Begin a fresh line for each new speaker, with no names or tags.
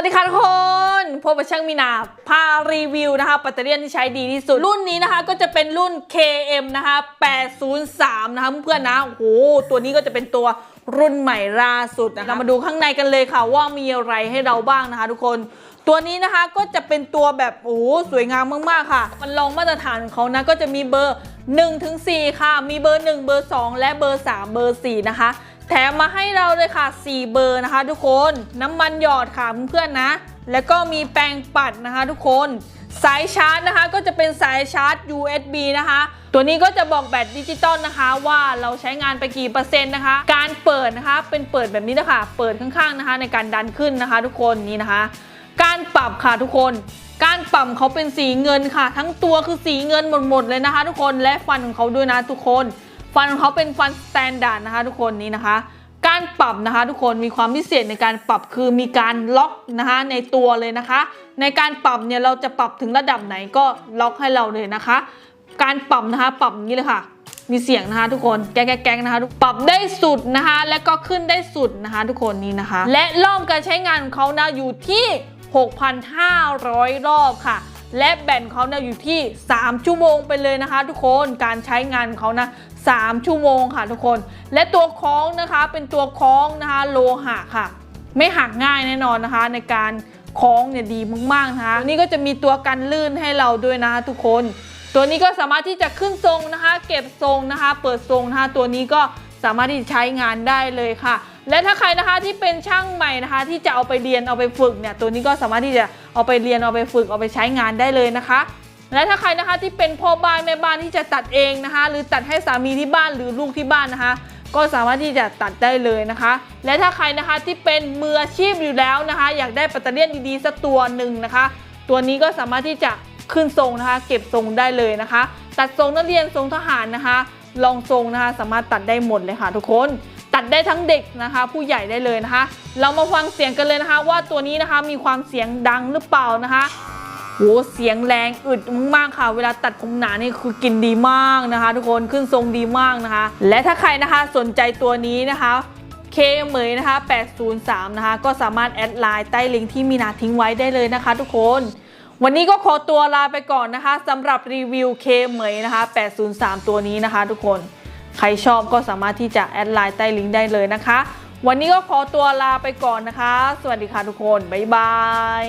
วัสดีค่ะทุกคนพบกับช่างมีนาพารีวิวนะคะแบตเตอรี่ที่ใช้ดีที่สุด รุ่นนี้นะคะก็จะเป็นรุ่น KM นะคะ803 นะคะเพื่อนๆนะโอ้โหตัวนี้ก็จะเป็นตัวรุ่นใหม่ล่าสุดนะคะมาดูข้างในกันเลยค่ะว่ามีอะไรให้เราบ้างนะคะ ทุกคนตัวนี้นะคะก็จะเป็นตัวแบบโอ้สวยงามมากๆค่ะ มันลองมาตรฐานของเขานะก็จะมีเบอร์1ถึง4ค่ะ มีเบอร์ 1 เบอร์ 2 และเบอร์ 3 เบอร์ 4 นะคะ แถมมาให้เราเลยค่ะ 4 เบอร์นะคะทุกคนน้ำมันหยอดค่ะเพื่อนๆนะ แล้วก็มีแปรงปัดนะคะทุกคนสายชาร์จนะคะก็จะเป็นสายชาร์จ USB นะคะ ตัวนี้ก็จะบอกแบตดิจิตอลนะคะ ว่าเราใช้งานไปกี่เปอร์เซ็นต์นะคะ การเปิดนะคะเป็นเปิดแบบนี้นะคะ เปิดข้างๆนะคะ ในการดันขึ้นนะคะ ทุกคนนี่นะคะ การปรับค่ะทุกคน การปรับเขาเป็นสีเงินค่ะ ทั้งตัวคือสีเงินหมดๆเลยนะคะ ทุกคนและฟันของเขาด้วยนะทุกคน ฟันของเขาเป็นฟันสแตนดาร์ดนะคะ ทุกคนนี่นะคะ การปรับนะคะ ทุกคนมีความพิเศษในการปรับคือมีการล็อกนะคะในตัวเลยนะคะ ในการปรับเนี่ยเราจะปรับถึงระดับไหนก็ล็อกให้เราเลยนะคะ การปรับนะคะปรับนี้เลยค่ะมีเสียงนะคะทุกคนแก๊กแก๊กนะคะปรับได้สุดนะคะ และก็ขึ้นได้สุดนะคะ ทุกคนนี่นะคะ และรอบการใช้งานของเขานะอยู่ที่ 6,500 รอบค่ะ และแบตเขาเนี่ยอยู่ที่ 3 ชั่วโมงไปเลยนะคะ ทุกคนการใช้งานเขานะ3ชั่วโมงค่ะทุกคน และตัวคล้องนะคะเป็นตัวคล้องนะคะโลหะค่ะ ไม่หักง่ายแน่นอนนะคะ ในการคล้องเนี่ยดีมากๆนะคะตัวนี้ก็จะมีตัวกันลื่นให้เราด้วยนะคะทุกคน ตัวนี้ก็สามารถที่จะขึ้นทรงนะคะ เก็บทรงนะคะ เปิดทรงนะคะตัวนี้ก็ สามารถที่จะใช้งานได้เลยค่ะ และถ้าใครนะคะที่เป็นช่างใหม่นะคะ ที่จะเอาไปเรียนเอาไปฝึกเนี่ยตัวนี้ก็สามารถที่จะเอาไปเรียนเอาไปฝึกเอาไปใช้งานได้เลยนะคะและถ้าใครนะคะที่เป็นพ่อบ้านแม่บ้านที่จะตัดเองนะคะ หรือตัดให้สามีที่บ้านหรือลูกที่บ้านนะคะ ก็สามารถที่จะตัดได้เลยนะคะ และถ้าใครนะคะที่เป็นมืออาชีพอยู่แล้วนะคะ อยากได้แบตเตอรี่ดีๆสักตัวหนึ่งนะคะ ตัวนี้ก็สามารถที่จะขึ้นทรงนะคะ เก็บทรงได้เลยนะคะ ตัดทรงนักเรียนทรงทหารนะคะ ลองทรงนะคะสามารถตัดได้หมดเลยค่ะทุกคน ตัดได้ทั้งเด็กนะคะ ผู้ใหญ่ได้เลยนะคะ เรามาฟังเสียงกันเลยนะคะ ว่าตัวนี้นะคะมีความเสียงดังหรือเปล่านะคะโหเสียงแรงอึดมากๆค่ะ เวลาตัดผมหนานี่คือกินดีมากนะคะ ทุกคนขึ้นทรงดีมากนะคะ และถ้าใครนะคะสนใจตัวนี้นะคะเคเหมยนะคะ803นะคะก็สามารถแอดไลน์ใต้ลิงก์ที่มีนาทิ้งไว้ได้เลยนะคะ ทุกคน วันนี้ก็ขอตัวลาไปก่อนนะคะสำหรับรีวิวเคเหมยนะคะ 803 ตัวนี้นะคะทุกคน ใครชอบก็สามารถที่จะแอดไลน์ใต้ลิงก์ได้เลยนะคะ วันนี้ก็ขอตัวลาไปก่อนนะคะ สวัสดีค่ะทุกคน บ๊ายบาย